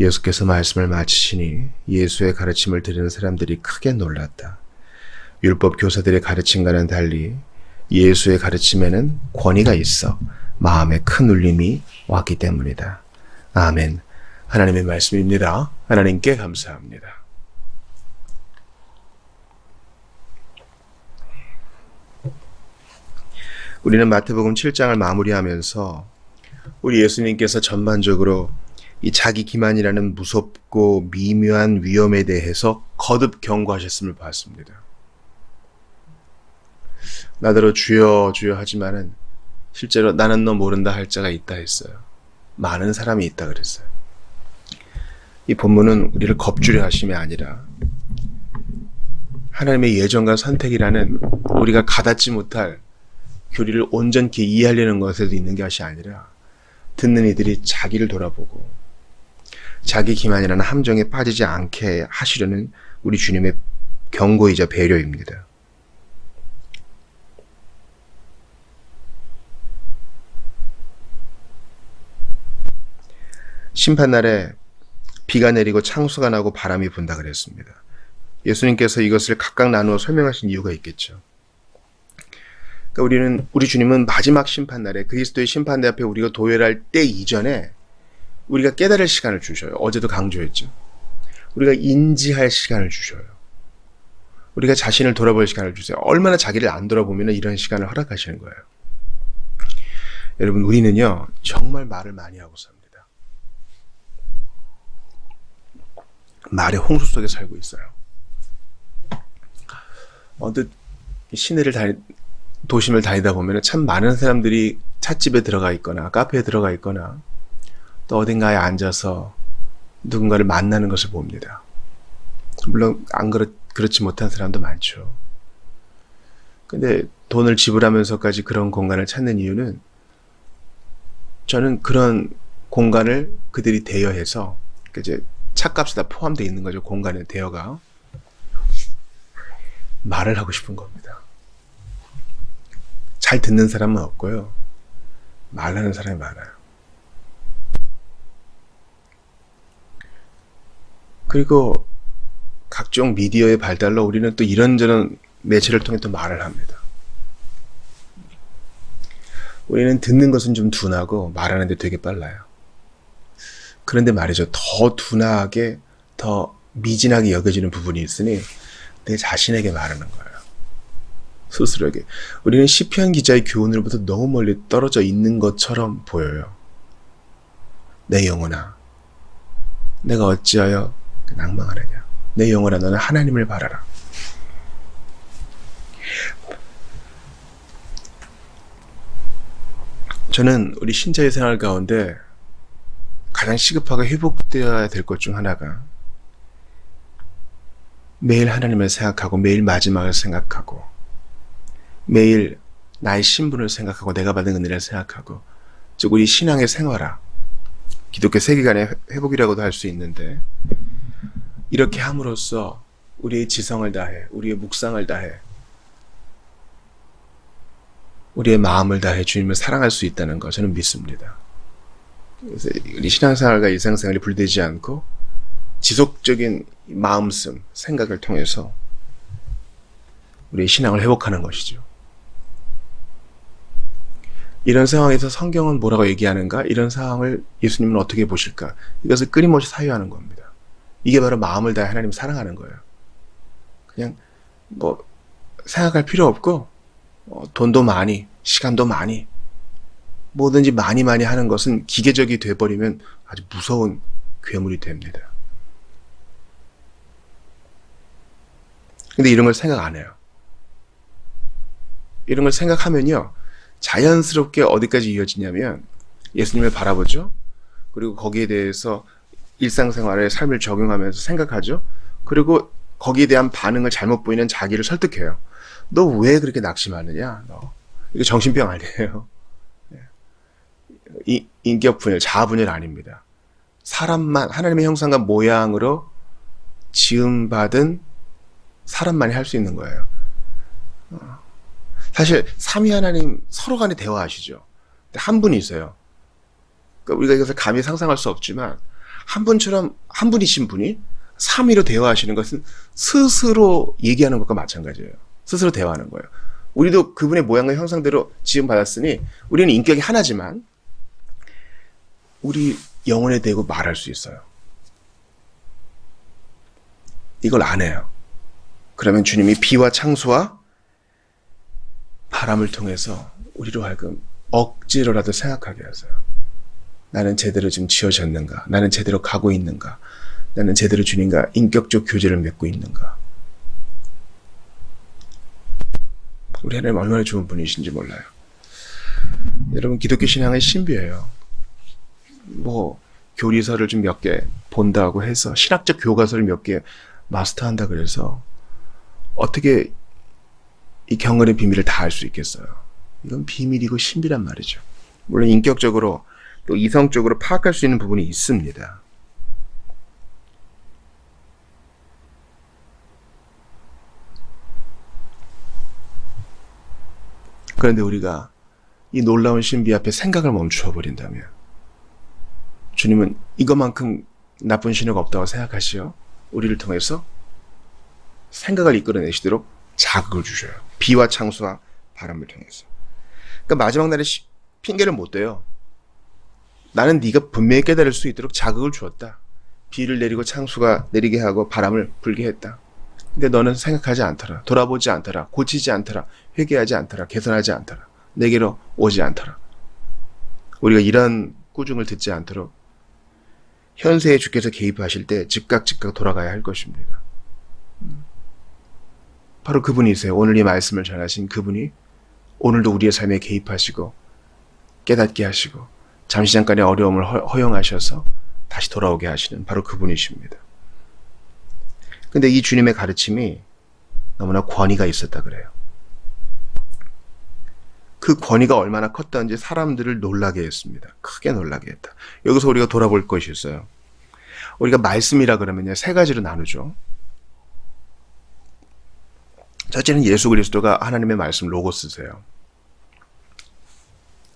예수께서 말씀을 마치시니 예수의 가르침을 들은 사람들이 크게 놀랐다. 율법 교사들의 가르침과는 달리 예수의 가르침에는 권위가 있어 마음에 큰 울림이 왔기 때문이다. 아멘. 하나님의 말씀입니다. 하나님께 감사합니다. 우리는 마태복음 7장을 마무리하면서 우리 예수님께서 전반적으로 이 자기 기만이라는 무섭고 미묘한 위험에 대해서 거듭 경고하셨음을 봤습니다. 나더러 주여 주여 하지만은 실제로 나는 너 모른다 할 자가 있다 했어요. 많은 사람이 있다 그랬어요. 이 본문은 우리를 겁주려 하심이 아니라 하나님의 예정과 선택이라는 우리가 가닿지 못할 교리를 온전히 이해하려는 것에도 있는 것이 아니라 듣는 이들이 자기를 돌아보고 자기 기만이라는 함정에 빠지지 않게 하시려는 우리 주님의 경고이자 배려입니다. 심판날에 비가 내리고 창수가 나고 바람이 분다 그랬습니다. 예수님께서 이것을 각각 나누어 설명하신 이유가 있겠죠. 그러니까 우리는 우리 주님은 마지막 심판날에 그리스도의 심판대 앞에 우리가 도열할 때 이전에 우리가 깨달을 시간을 주셔요. 어제도 강조했죠. 우리가 인지할 시간을 주셔요. 우리가 자신을 돌아볼 시간을 주세요. 얼마나 자기를 안 돌아보면 이런 시간을 허락하시는 거예요. 여러분, 우리는요, 정말 말을 많이 하고 삽니다. 말의 홍수 속에 살고 있어요. 언뜻 시내를 다니, 도심을 다니다 보면 참 많은 사람들이 찻집에 들어가 있거나 카페에 들어가 있거나 또 어딘가에 앉아서 누군가를 만나는 것을 봅니다. 물론 안 그렇, 그렇지 못한 사람도 많죠. 근데 돈을 지불하면서까지 그런 공간을 찾는 이유는 저는 그런 공간을 그들이 대여해서 그 이제 차값이 다 포함되어 있는 거죠. 공간의 대여가 말을 하고 싶은 겁니다. 잘 듣는 사람은 없고요. 말하는 사람이 많아요. 그리고 각종 미디어의 발달로 우리는 또 이런저런 매체를 통해 또 말을 합니다. 우리는 듣는 것은 좀 둔하고 말하는데 되게 빨라요. 그런데 말이죠. 더 둔하게, 더 미진하게 여겨지는 부분이 있으니 내 자신에게 말하는 거예요. 스스로에게. 우리는 시편 기자의 교훈으로부터 너무 멀리 떨어져 있는 것처럼 보여요. 내 영혼아, 내가 어찌하여 낭망하느냐. 내 영혼아, 너는 하나님을 바라라. 저는 우리 신자의 생활 가운데 가장 시급하게 회복되어야 될 것 중 하나가 매일 하나님을 생각하고 매일 마지막을 생각하고 매일 나의 신분을 생각하고 내가 받은 은혜를 생각하고 즉 우리 신앙의 생활화 기독교 세계관의 회복이라고도 할 수 있는데 이렇게 함으로써 우리의 지성을 다해 우리의 묵상을 다해 우리의 마음을 다해 주님을 사랑할 수 있다는 거 저는 믿습니다. 그래서 우리 신앙생활과 일상생활이 불되지 않고 지속적인 마음씀, 생각을 통해서 우리의 신앙을 회복하는 것이죠. 이런 상황에서 성경은 뭐라고 얘기하는가? 이런 상황을 예수님은 어떻게 보실까? 이것을 끊임없이 사유하는 겁니다. 이게 바로 마음을 다해 하나님 사랑하는 거예요. 그냥 뭐 생각할 필요 없고 어, 돈도 많이, 시간도 많이, 뭐든지 많이 많이 하는 것은 기계적이 돼버리면 아주 무서운 괴물이 됩니다. 근데 이런 걸 생각 안 해요. 이런 걸 생각하면요. 자연스럽게 어디까지 이어지냐면 예수님을 바라보죠. 그리고 거기에 대해서 일상생활에 삶을 적용하면서 생각하죠. 그리고 거기에 대한 반응을 잘못 보이는 자기를 설득해요. 너 왜 그렇게 낙심하느냐? 너. 이거 정신병 아니에요. 이, 인격 분열, 자아 분열 아닙니다. 사람만, 하나님의 형상과 모양으로 지음 받은 사람만이 할 수 있는 거예요. 어. 사실, 삼위 하나님 서로 간에 대화하시죠. 한 분이 있어요. 그러니까 우리가 이것을 감히 상상할 수 없지만, 한 분처럼 한 분이신 분이 삼위로 대화하시는 것은 스스로 얘기하는 것과 마찬가지예요. 스스로 대화하는 거예요. 우리도 그분의 모양과 형상대로 지음 받았으니 우리는 인격이 하나지만 우리 영혼에 대고 말할 수 있어요. 이걸 안 해요. 그러면 주님이 비와 창수와 바람을 통해서 우리로 하여금 억지로라도 생각하게 하세요. 나는 제대로 지금 지어졌는가? 나는 제대로 가고 있는가? 나는 제대로 주님과 인격적 교제를 맺고 있는가? 우리 하나님 얼마나 좋은 분이신지 몰라요. 여러분 기독교 신앙의 신비예요. 뭐 교리서를 좀 몇 개 본다고 해서 신학적 교과서를 몇 개 마스터한다 그래서 어떻게 이 경건의 비밀을 다 알 수 있겠어요? 이건 비밀이고 신비란 말이죠. 물론 인격적으로 또 이성적으로 파악할 수 있는 부분이 있습니다. 그런데 우리가 이 놀라운 신비 앞에 생각을 멈추어 버린다면 주님은 이것만큼 나쁜 신호가 없다고 생각하시어 우리를 통해서 생각을 이끌어내시도록 자극을 주셔요. 비와 창수와 바람을 통해서. 그러니까 마지막 날에 시- 핑계를 못 대요. 나는 네가 분명히 깨달을 수 있도록 자극을 주었다. 비를 내리고 창수가 내리게 하고 바람을 불게 했다. 근데 너는 생각하지 않더라. 돌아보지 않더라. 고치지 않더라. 회개하지 않더라. 개선하지 않더라. 내게로 오지 않더라. 우리가 이런 꾸중을 듣지 않도록 현세에 주께서 개입하실 때 즉각 즉각 돌아가야 할 것입니다. 음. 바로 그분이세요. 오늘 이 말씀을 전하신 그분이 오늘도 우리의 삶에 개입하시고 깨닫게 하시고 잠시 잠깐의 어려움을 허- 허용하셔서 다시 돌아오게 하시는 바로 그분이십니다. 근데 이 주님의 가르침이 너무나 권위가 있었다 그래요. 그 권위가 얼마나 컸던지 사람들을 놀라게 했습니다. 크게 놀라게 했다. 여기서 우리가 돌아볼 것이 있어요. 우리가 말씀이라 그러면요, 세 가지로 나누죠. 첫째는 예수 그리스도가 하나님의 말씀 로고스세요.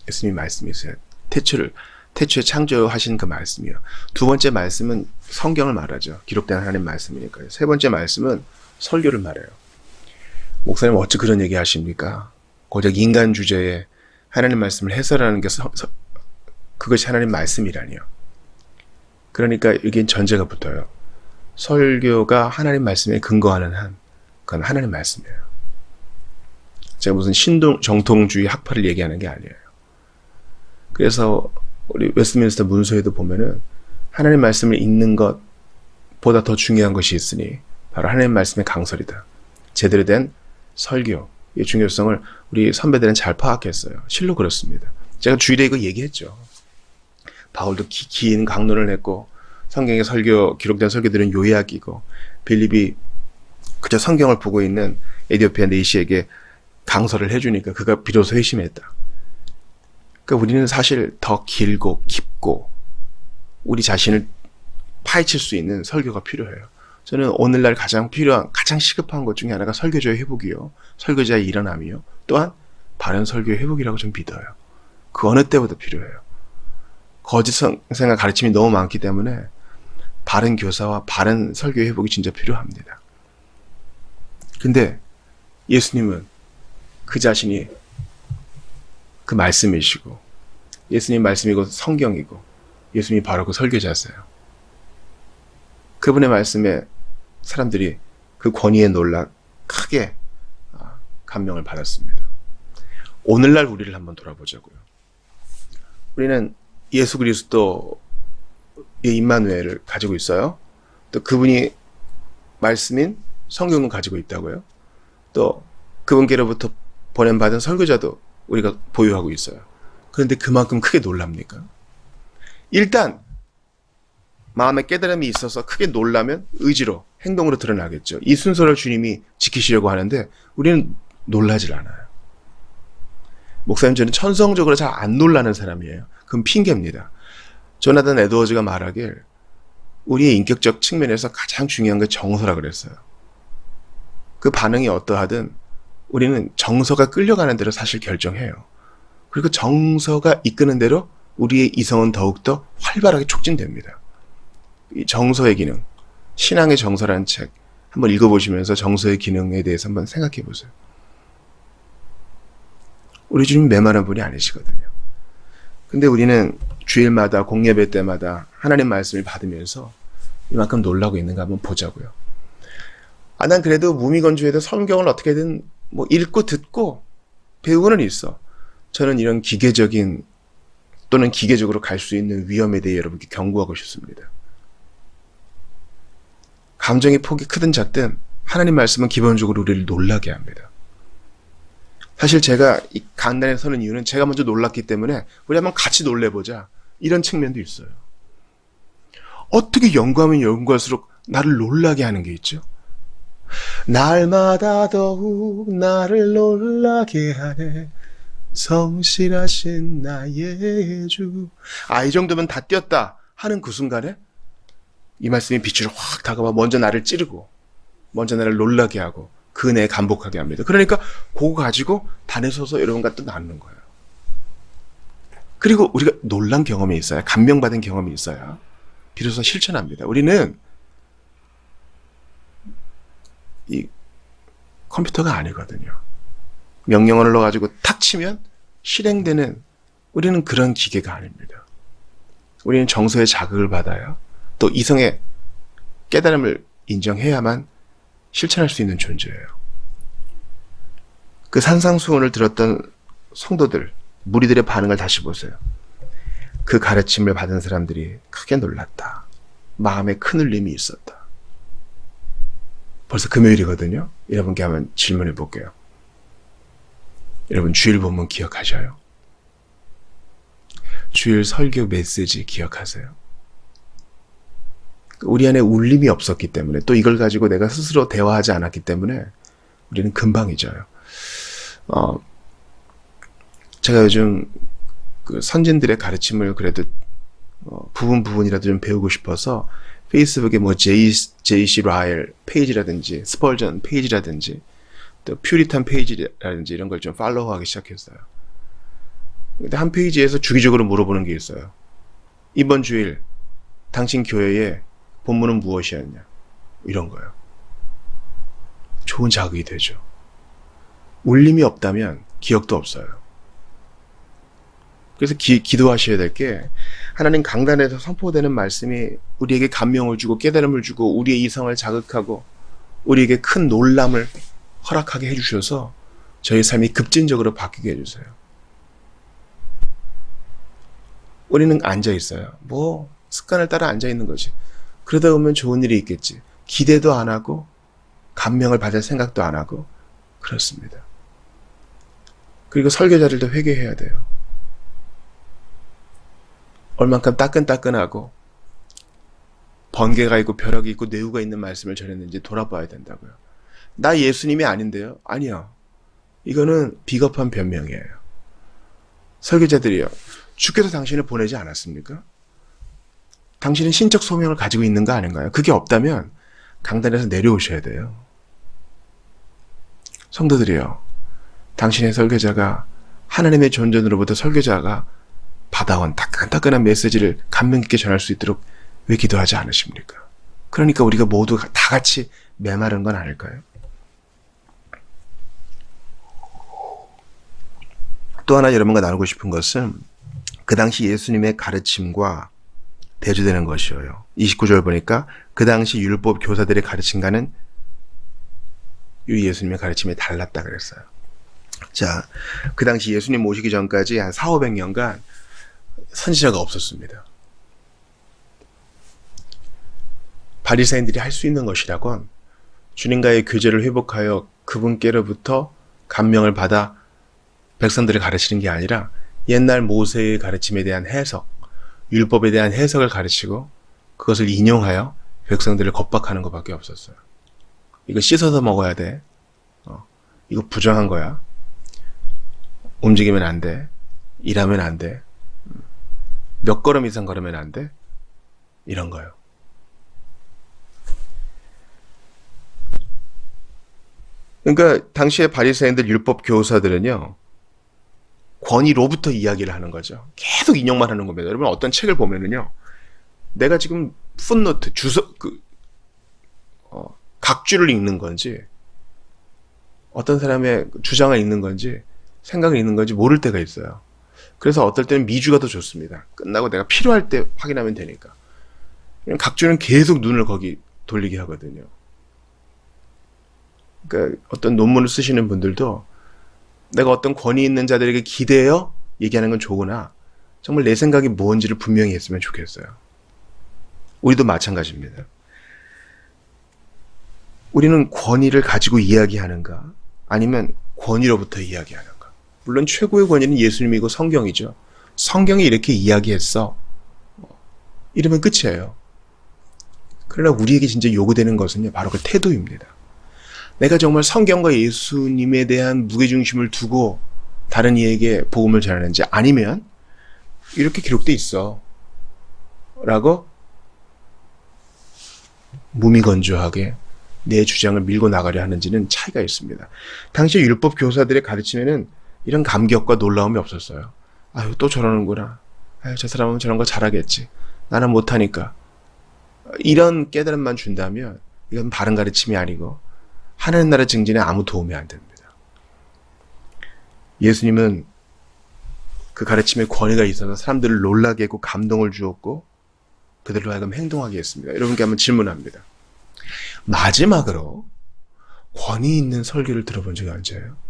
예수님 말씀이세요. 태초를 태초에 창조하신 그 말씀이요. 두 번째 말씀은 성경을 말하죠. 기록된 하나님 말씀이니까요. 세 번째 말씀은 설교를 말해요. 목사님 어찌 그런 얘기 하십니까? 고작 인간 주제에 하나님 말씀을 해설하는 게 서- 서- 그것이 하나님 말씀이라니요. 그러니까 여기엔 전제가 붙어요. 설교가 하나님 말씀에 근거하는 한 그건 하나님 말씀이에요. 제가 무슨 신동 정통주의 학파를 얘기하는 게 아니에요. 그래서 우리 웨스트민스터 문서에도 보면은 하나님 말씀을 읽는 것보다 더 중요한 것이 있으니 바로 하나님 말씀의 강설이다. 제대로 된 설교, 의 중요성을 우리 선배들은 잘 파악했어요. 실로 그렇습니다. 제가 주일에 이거 얘기했죠. 바울도 기, 긴 강론을 했고 성경의 설교 기록된 설교들은 요약이고 빌립이 그저 성경을 보고 있는 에디오피아 네이시에게 강설을 해주니까 그가 비로소 회심했다. 그러니까 우리는 사실 더 길고 깊고 우리 자신을 파헤칠 수 있는 설교가 필요해요. 저는 오늘날 가장 필요한 가장 시급한 것 중에 하나가 설교자의 회복이요, 설교자의 일어남이요, 또한 바른 설교의 회복이라고 좀 믿어요. 그 어느 때보다 필요해요. 거짓 성- 생각 가르침이 너무 많기 때문에 바른 교사와 바른 설교의 회복이 진짜 필요합니다. 근데 예수님은 그 자신이 그 말씀이시고 예수님 말씀이고 성경이고 예수님이 바로 그 설교자세요. 그분의 말씀에 사람들이 그 권위에 놀라 크게 아, 감명을 받았습니다. 오늘날 우리를 한번 돌아보자고요. 우리는 예수 그리스도의 임마누엘을 가지고 있어요. 또 그분이 말씀인 성경을 가지고 있다고요. 또 그분께로부터 보낸받은 설교자도 우리가 보유하고 있어요. 그런데 그만큼 크게 놀랍니까? 일단 마음에 깨달음이 있어서 크게 놀라면 의지로 행동으로 드러나겠죠. 이 순서를 주님이 지키시려고 하는데 우리는 놀라질 않아요. 목사님 저는 천성적으로 잘 안 놀라는 사람이에요. 그건 핑계입니다. 조나단 에드워즈가 말하길 우리의 인격적 측면에서 가장 중요한 게 정서라 그랬어요. 그 반응이 어떠하든 우리는 정서가 끌려가는 대로 사실 결정해요. 그리고 정서가 이끄는 대로 우리의 이성은 더욱더 활발하게 촉진됩니다. 이 정서의 기능, 신앙의 정서라는 책 한번 읽어보시면서 정서의 기능에 대해서 한번 생각해 보세요. 우리 주님 메마른 분이 아니시거든요. 근데 우리는 주일마다 공예배 때마다 하나님 말씀을 받으면서 이만큼 놀라고 있는가 한번 보자고요. 아, 난 그래도 무미건조해도 성경을 어떻게든 뭐 읽고 듣고 배우고는 있어. 저는 이런 기계적인 또는 기계적으로 갈 수 있는 위험에 대해 여러분께 경고하고 싶습니다. 감정의 폭이 크든 작든 하나님 말씀은 기본적으로 우리를 놀라게 합니다. 사실 제가 이 강단에 서는 이유는 제가 먼저 놀랐기 때문에 우리 한번 같이 놀래보자. 이런 측면도 있어요. 어떻게 연구하면 연구할수록 나를 놀라게 하는 게 있죠? 날마다 더욱 나를 놀라게 하네. 성실하신 나의 주. 아, 이 정도면 다 뛰었다 하는 그 순간에 이 말씀이 빛으로 확 다가와 먼저 나를 찌르고 먼저 나를 놀라게 하고 그 은혜에 감복하게 합니다. 그러니까 그거 가지고 단에 서서 여러분과 또 나누는 거예요. 그리고 우리가 놀란 경험이 있어야 감명받은 경험이 있어야 비로소 실천합니다. 우리는 이 컴퓨터가 아니거든요. 명령어를 넣어가지고 탁 치면 실행되는 우리는 그런 기계가 아닙니다. 우리는 정서의 자극을 받아요. 또 이성의 깨달음을 인정해야만 실천할 수 있는 존재예요. 그 산상수훈을 들었던 성도들, 무리들의 반응을 다시 보세요. 그 가르침을 받은 사람들이 크게 놀랐다. 마음에 큰 울림이 있었다. 벌써 금요일이거든요. 여러분께 한번 질문해 볼게요. 여러분 주일 본문 기억하셔요? 주일 설교 메시지 기억하세요? 우리 안에 울림이 없었기 때문에 또 이걸 가지고 내가 스스로 대화하지 않았기 때문에 우리는 금방 잊어요. 어, 제가 요즘 그 선진들의 가르침을 그래도 어, 부분 부분이라도 좀 배우고 싶어서 페이스북에 뭐 제이 제이시 라일 페이지라든지 스펄전 페이지라든지 또 퓨리탄 페이지라든지 이런 걸 좀 팔로우하기 시작했어요. 근데 한 페이지에서 주기적으로 물어보는 게 있어요. 이번 주일 당신 교회에 본문은 무엇이었냐? 이런 거요. 좋은 자극이 되죠. 울림이 없다면 기억도 없어요. 그래서 기, 기도하셔야 될 게 하나님 강단에서 선포되는 말씀이 우리에게 감명을 주고 깨달음을 주고 우리의 이성을 자극하고 우리에게 큰 놀람을 허락하게 해주셔서 저희 삶이 급진적으로 바뀌게 해주세요. 우리는 앉아 있어요. 뭐 습관을 따라 앉아 있는 거지. 그러다 보면 좋은 일이 있겠지. 기대도 안 하고 감명을 받을 생각도 안 하고 그렇습니다. 그리고 설교자들도 회개해야 돼요. 얼만큼 따끈따끈하고 번개가 있고 벼락이 있고 내우가 있는 말씀을 전했는지 돌아봐야 된다고요. 나 예수님이 아닌데요? 아니요. 이거는 비겁한 변명이에요. 설교자들이요. 주께서 당신을 보내지 않았습니까? 당신은 신적 소명을 가지고 있는 거 아닌가요? 그게 없다면 강단에서 내려오셔야 돼요. 성도들이요. 당신의 설교자가 하나님의 존전으로부터 설교자가 받아온 따끈따끈한 메시지를 감명 깊게 전할 수 있도록 왜 기도하지 않으십니까? 그러니까 우리가 모두 다 같이 메마른 건 아닐까요? 또 하나 여러분과 나누고 싶은 것은 그 당시 예수님의 가르침과 대조되는 것이에요. 29절 보니까 그 당시 율법 교사들의 가르침과는 이 예수님의 가르침이 달랐다 그랬어요. 자, 그 당시 예수님 모시기 전까지 한 4, 500년간 선지자가 없었습니다. 바리사인들이 할 수 있는 것이라곤 주님과의 교제를 회복하여 그분께로부터 감명을 받아 백성들을 가르치는 게 아니라 옛날 모세의 가르침에 대한 해석, 율법에 대한 해석을 가르치고 그것을 인용하여 백성들을 겁박하는 것밖에 없었어요. 이거 씻어서 먹어야 돼. 어, 이거 부정한 거야. 움직이면 안 돼. 일하면 안 돼. 몇 걸음 이상 걸으면 안 돼. 이런 거요. 그러니까 당시의 바리새인들 율법 교사들은요. 권위로부터 이야기를 하는 거죠. 계속 인용만 하는 겁니다. 여러분 어떤 책을 보면은요. 내가 지금 풋노트 주석 그 어, 각주를 읽는 건지 어떤 사람의 주장을 읽는 건지 생각을 읽는 건지 모를 때가 있어요. 그래서 어떨 때는 미주가 더 좋습니다. 끝나고 내가 필요할 때 확인하면 되니까. 각주는 계속 눈을 거기 돌리게 하거든요. 그러니까 어떤 논문을 쓰시는 분들도 내가 어떤 권위 있는 자들에게 기대어 얘기하는 건 좋으나 정말 내 생각이 뭔지를 분명히 했으면 좋겠어요. 우리도 마찬가지입니다. 우리는 권위를 가지고 이야기하는가? 아니면 권위로부터 이야기하는가? 물론 최고의 권위는 예수님이고 성경이죠. 성경이 이렇게 이야기했어. 이러면 끝이에요. 그러나 우리에게 진짜 요구되는 것은요, 바로 그 태도입니다. 내가 정말 성경과 예수님에 대한 무게중심을 두고 다른 이에게 복음을 전하는지 아니면 이렇게 기록돼 있어. 라고 무미건조하게 내 주장을 밀고 나가려 하는지는 차이가 있습니다. 당시 율법 교사들의 가르침에는 이런 감격과 놀라움이 없었어요. 아유, 또 저러는구나. 아유, 저 사람은 저런 거 잘하겠지. 나는 못하니까. 이런 깨달음만 준다면 이건 바른 가르침이 아니고 하나님 나라 증진에 아무 도움이 안 됩니다. 예수님은 그 가르침에 권위가 있어서 사람들을 놀라게 했고 감동을 주었고 그들로 하여금 행동하게 했습니다. 여러분께 한번 질문합니다. 마지막으로 권위 있는 설교를 들어본 적이 언제예요?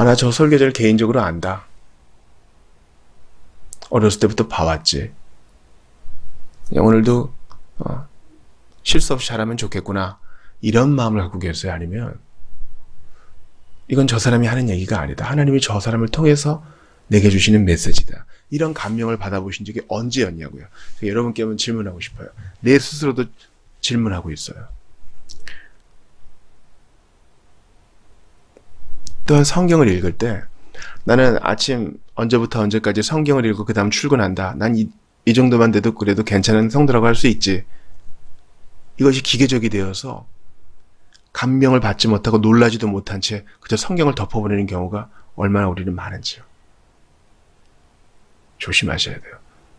아, 나 저 설교자를 개인적으로 안다. 어렸을 때부터 봐왔지. 오늘도 어, 실수 없이 잘하면 좋겠구나. 이런 마음을 갖고 계세요? 아니면 이건 저 사람이 하는 얘기가 아니다. 하나님이 저 사람을 통해서 내게 주시는 메시지다. 이런 감명을 받아보신 적이 언제였냐고요. 여러분께 한번 질문하고 싶어요. 내 스스로도 질문하고 있어요. 또한 성경을 읽을 때 나는 아침 언제부터 언제까지 성경을 읽고 그 다음 출근한다. 난 이, 이 정도만 돼도 그래도 괜찮은 성도라고 할 수 있지. 이것이 기계적이 되어서 감명을 받지 못하고 놀라지도 못한 채 그저 성경을 덮어버리는 경우가 얼마나 우리는 많은지요. 조심하셔야 돼요.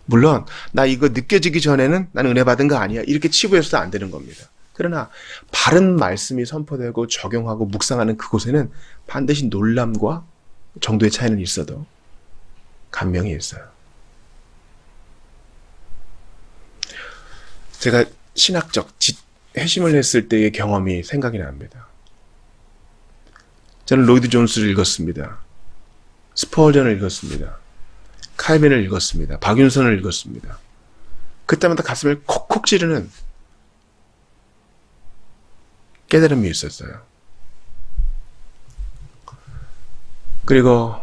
물론 나 이거 느껴지기 전에는 나는 은혜 받은 거 아니야. 이렇게 치부해서도 안 되는 겁니다. 그러나 바른 말씀이 선포되고 적용하고 묵상하는 그곳에는 반드시 놀람과 정도의 차이는 있어도 감명이 있어요. 제가 신학적 지, 회심을 했을 때의 경험이 생각이 납니다. 저는 로이드 존스를 읽었습니다. 스퍼전을 읽었습니다. 칼빈을 읽었습니다. 박윤선을 읽었습니다. 그때마다 가슴을 콕콕 찌르는 깨달음이 있었어요. 그리고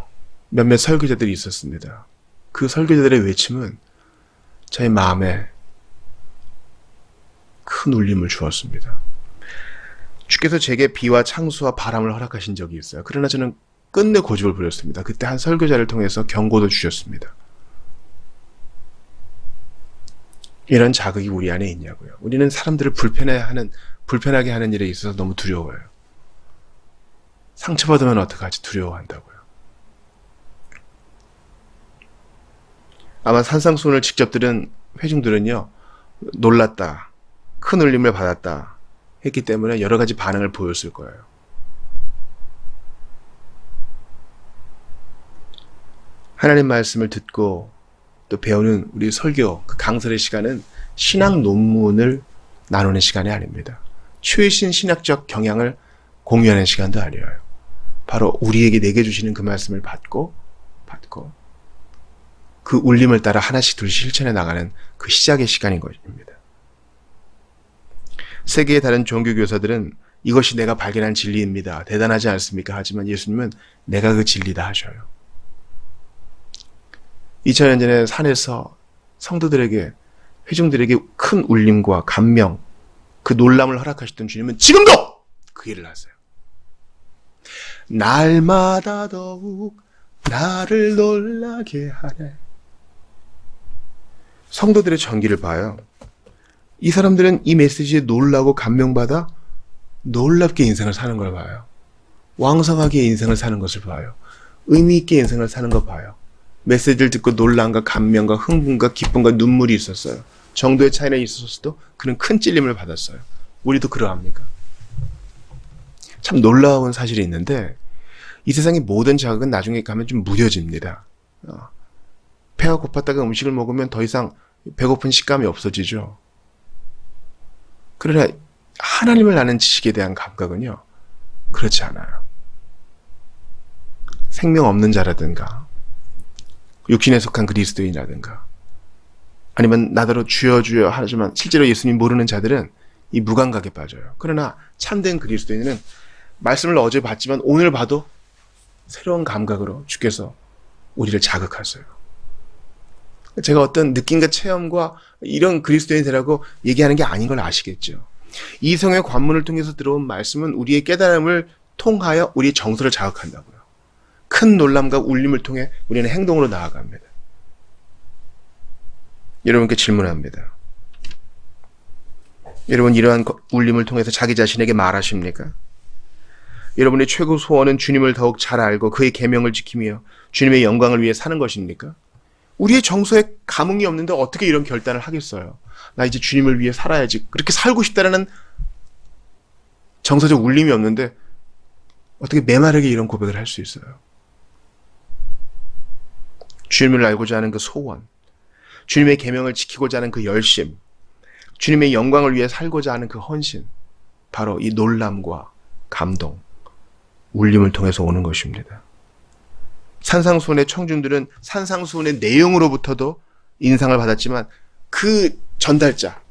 몇몇 설교자들이 있었습니다. 그 설교자들의 외침은 저의 마음에 큰 울림을 주었습니다. 주께서 제게 비와 창수와 바람을 허락하신 적이 있어요. 그러나 저는 끝내 고집을 부렸습니다. 그때 한 설교자를 통해서 경고도 주셨습니다. 이런 자극이 우리 안에 있냐고요. 우리는 사람들을 불편해하는 불편하게 하는 일에 있어서 너무 두려워요. 상처받으면 어떡하지 두려워한다고요. 아마 산상수훈을 직접 들은 회중들은요, 놀랐다, 큰 울림을 받았다 했기 때문에 여러 가지 반응을 보였을 거예요. 하나님 말씀을 듣고 또 배우는 우리 설교, 그 강설의 시간은 신학 논문을 나누는 시간이 아닙니다. 최신 신학적 경향을 공유하는 시간도 아니에요. 바로 우리에게 내게 주시는 그 말씀을 받고, 받고, 그 울림을 따라 하나씩 둘씩 실천해 나가는 그 시작의 시간인 것입니다. 세계의 다른 종교 교사들은 이것이 내가 발견한 진리입니다. 대단하지 않습니까? 하지만 예수님은 내가 그 진리다 하셔요. 2000년 전에 산에서 성도들에게 회중들에게 큰 울림과 감명, 그 놀람을 허락하셨던 주님은 지금도 그 일을 하세요. 날마다 더욱 나를 놀라게 하네. 성도들의 전기를 봐요. 이 사람들은 이 메시지에 놀라고 감명받아 놀랍게 인생을 사는 걸 봐요. 왕성하게 인생을 사는 것을 봐요. 의미 있게 인생을 사는 걸 봐요. 메시지를 듣고 놀람과 감명과 흥분과 기쁨과 눈물이 있었어요. 정도의 차이는 있었어도 그는 큰 찔림을 받았어요. 우리도 그러합니까? 참 놀라운 사실이 있는데 이 세상의 모든 자극은 나중에 가면 좀 무뎌집니다. 어, 배가 고팠다가 음식을 먹으면 더 이상 배고픈 식감이 없어지죠. 그러나 하나님을 아는 지식에 대한 감각은요, 그렇지 않아요. 생명 없는 자라든가, 육신에 속한 그리스도인이라든가, 아니면 나더러 주여 주여 하지만 실제로 예수님 모르는 자들은 이 무감각에 빠져요. 그러나 참된 그리스도인은 말씀을 어제 봤지만 오늘 봐도 새로운 감각으로 주께서 우리를 자극하세요. 제가 어떤 느낌과 체험과 이런 그리스도인이 되라고 얘기하는 게 아닌 걸 아시겠죠. 이성의 관문을 통해서 들어온 말씀은 우리의 깨달음을 통하여 우리의 정서를 자극한다고요. 큰 놀람과 울림을 통해 우리는 행동으로 나아갑니다. 여러분께 질문합니다. 여러분 이러한 거- 울림을 통해서 자기 자신에게 말하십니까? 여러분의 최고 소원은 주님을 더욱 잘 알고 그의 계명을 지키며 주님의 영광을 위해 사는 것입니까? 우리의 정서에 감흥이 없는데 어떻게 이런 결단을 하겠어요? 나 이제 주님을 위해 살아야지. 그렇게 살고 싶다라는 정서적 울림이 없는데 어떻게 메마르게 이런 고백을 할 수 있어요? 주님을 알고자 하는 그 소원, 주님의 계명을 지키고자 하는 그 열심, 주님의 영광을 위해 살고자 하는 그 헌신, 바로 이 놀람과 감동, 울림을 통해서 오는 것입니다. 산상수훈의 청중들은 산상수훈의 내용으로부터도 인상을 받았지만 그 전달자,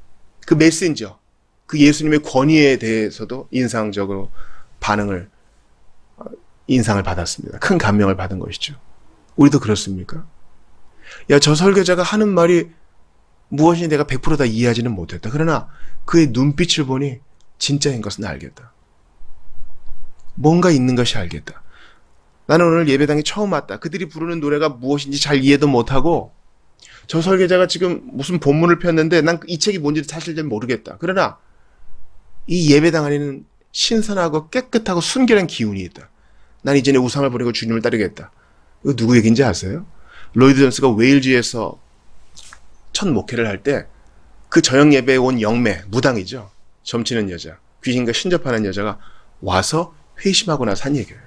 그 메신저, 그 예수님의 권위에 대해서도 인상적으로 반응을 어, 인상을 받았습니다. 큰 감명을 받은 것이죠. 우리도 그렇습니까? 야, 저 설교자가 하는 말이 무엇인지 내가 100%다 이해하지는 못했다. 그러나 그의 눈빛을 보니 진짜인 것은 알겠다. 뭔가 있는 것이 알겠다. 나는 오늘 예배당에 처음 왔다. 그들이 부르는 노래가 무엇인지 잘 이해도 못하고 저 설계자가 지금 무슨 본문을 폈는데 난 이 책이 뭔지 사실 잘 모르겠다. 그러나 이 예배당 안에는 신선하고 깨끗하고 순결한 기운이 있다. 난 이제는 우상을 버리고 주님을 따르겠다. 이거 누구 얘기인지 아세요? 로이드 존스가 웨일즈에서 첫 목회를 할 때 그 저녁 예배에 온 영매, 무당이죠. 점치는 여자, 귀신과 신접하는 여자가 와서 회심하고 나서 한 얘기예요.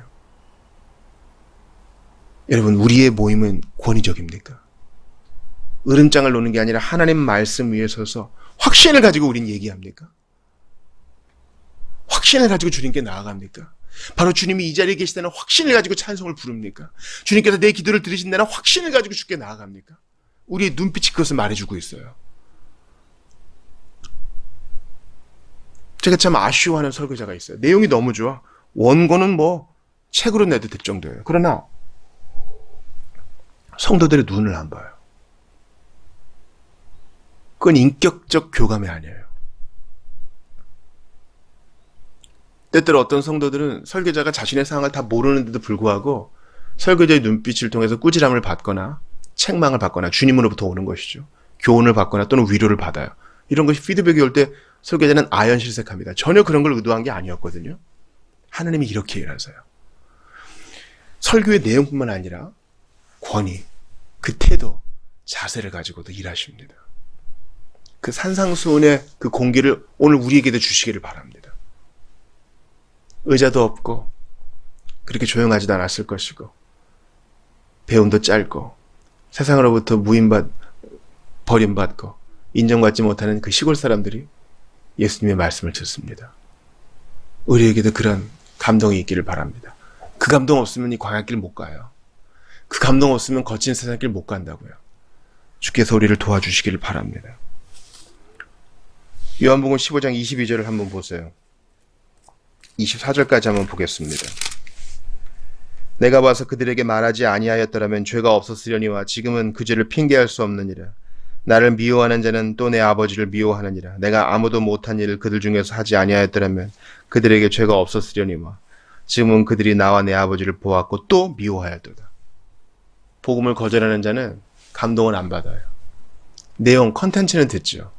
여러분, 우리의 모임은 권위적입니까? 으름장을 놓는 게 아니라 하나님 말씀 위에 서서 확신을 가지고 우린 얘기합니까? 확신을 가지고 주님께 나아갑니까? 바로 주님이 이 자리에 계시다는 확신을 가지고 찬송을 부릅니까? 주님께서 내 기도를 들으신다는 확신을 가지고 주께 나아갑니까? 우리의 눈빛이 그것을 말해주고 있어요. 제가 참 아쉬워하는 설교자가 있어요. 내용이 너무 좋아. 원고는 뭐 책으로 내도 될 정도예요. 그러나 성도들의 눈을 안 봐요. 그건 인격적 교감이 아니에요. 때때로 어떤 성도들은 설교자가 자신의 상황을 다 모르는데도 불구하고 설교자의 눈빛을 통해서 꾸지람을 받거나 책망을 받거나 주님으로부터 오는 것이죠. 교훈을 받거나 또는 위로를 받아요. 이런 것이 피드백이 올 때 설교자는 아연실색합니다. 전혀 그런 걸 의도한 게 아니었거든요. 하나님이 이렇게 일하세요. 설교의 내용뿐만 아니라 권위, 그 태도, 자세를 가지고도 일하십니다. 그 산상수훈의 그 공기를 오늘 우리에게도 주시기를 바랍니다. 의자도 없고 그렇게 조용하지도 않았을 것이고 배움도 짧고 세상으로부터 무인받 버림받고 인정받지 못하는 그 시골 사람들이 예수님의 말씀을 듣습니다. 우리에게도 그런 감동이 있기를 바랍니다. 그 감동 없으면 이 광야길 못 가요. 그 감동 없으면 거친 세상길 못 간다고요. 주께서 우리를 도와주시기를 바랍니다. 요한복음 15장 22절을 한번 보세요. 24절까지 한번 보겠습니다. 내가 와서 그들에게 말하지 아니하였더라면 죄가 없었으려니와 지금은 그 죄를 핑계할 수 없느니라. 나를 미워하는 자는 또 내 아버지를 미워하느니라. 내가 아무도 못한 일을 그들 중에서 하지 아니하였더라면 그들에게 죄가 없었으려니와 지금은 그들이 나와 내 아버지를 보았고 또 미워하였도다. 복음을 거절하는 자는 감동을 안 받아요. 내용, 컨텐츠는 듣죠.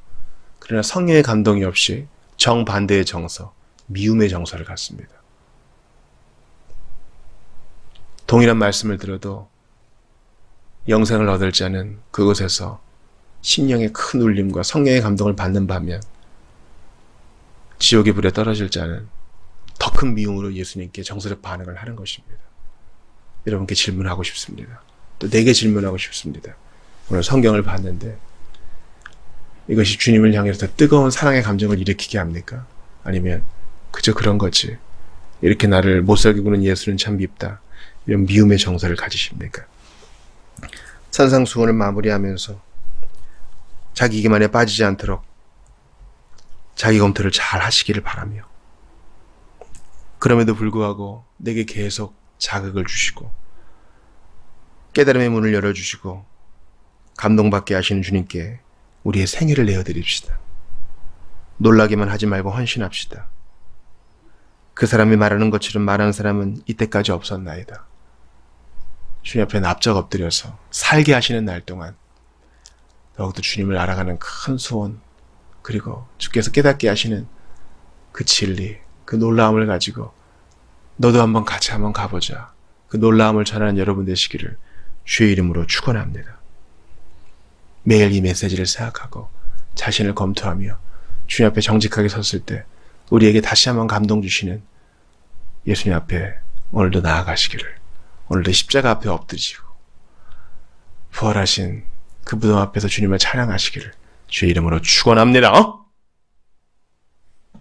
그러나 성령의 감동이 없이 정반대의 정서, 미움의 정서를 갖습니다. 동일한 말씀을 들어도 영생을 얻을 자는 그곳에서 심령의 큰 울림과 성령의 감동을 받는 반면 지옥의 불에 떨어질 자는 더 큰 미움으로 예수님께 정서적 반응을 하는 것입니다. 여러분께 질문하고 싶습니다. 또 내게 질문하고 싶습니다. 오늘 성경을 봤는데 이것이 주님을 향해서 더 뜨거운 사랑의 감정을 일으키게 합니까? 아니면 그저 그런 거지. 이렇게 나를 못 살게 구는 예수는 참 밉다. 이런 미움의 정서를 가지십니까? 산상수훈을 마무리하면서 자기 기만에 빠지지 않도록 자기 검토를 잘 하시기를 바라며 그럼에도 불구하고 내게 계속 자극을 주시고 깨달음의 문을 열어주시고 감동받게 하시는 주님께 우리의 생애를 내어드립시다. 놀라기만 하지 말고 헌신합시다. 그 사람이 말하는 것처럼 말하는 사람은 이때까지 없었나이다. 주님 앞에 납작 엎드려서 살게 하시는 날 동안 더욱더 주님을 알아가는 큰 소원 그리고 주께서 깨닫게 하시는 그 진리 그 놀라움을 가지고 너도 한번 같이 한번 가보자 그 놀라움을 전하는 여러분 되시기를 주의 이름으로 축원합니다. 매일 이 메시지를 생각하고 자신을 검토하며 주님 앞에 정직하게 섰을 때 우리에게 다시 한번 감동 주시는 예수님 앞에 오늘도 나아가시기를 오늘도 십자가 앞에 엎드리시고 부활하신 그 무덤 앞에서 주님을 찬양하시기를 주의 이름으로 축원합니다.